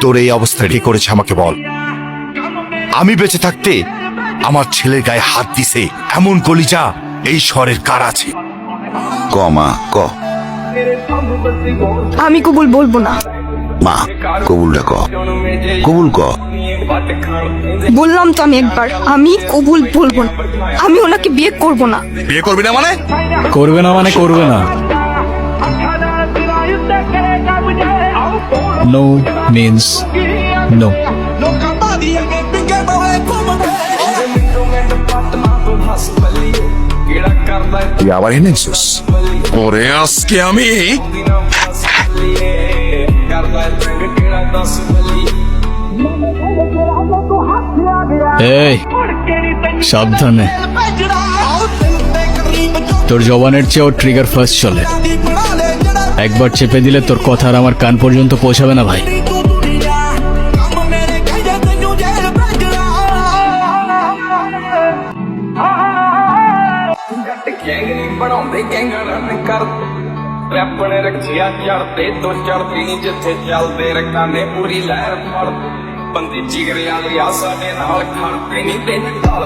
তোর এই অবস্থা ঠিক করেছে আমাকে বল। আমি বেঁচে থাকতে আমার ছেলের গায়ে হাত দিছে এমন কলিজা এই শহরের কার আছে? ক মা ক। আমি কবুল বলব না। মা কবুলটা ক। কবুল ক। বললাম তো আমি একবার আমি কবুল বলব না। আমি ওনাকে বিয়ে করব না। বিয়ে করবি না মানে? করবে না মানে করবে না। নো মিন্স নো তুই আবার এনেছিস ওরে আজকে আমি এই সাবধানে। তোর জবানের চেয়েও ট্রিগার ফার্স্ট চলে। একবার চেপে দিলে তোর কথা আর আমার কান পর্যন্ত পৌঁছাবে না ভাই ਗੈਂਗ ਨਹੀਂ ਬਣਾਉਂਦੇ ਗੈਂਗਰਾਂ ਨੇ ਕਰ ਰੈਪ ਨੇ ਰੱਖਿਆ ਚੜਦੇ ਤੋਂ ਚੜਦੀ ਨੀ ਜਿੱਥੇ ਚੱਲਦੇ ਰਕਾਨੇ ਪੂਰੀ ਲਹਿਰ ਫੜ ਬੰਦੇ ਜਿਗਰੇ ਵਾਲੇ ਆ ਸਾਡੇ ਨਾਲ ਖੜਦੇ ਨਹੀਂ ਤੇ ਨਾਲ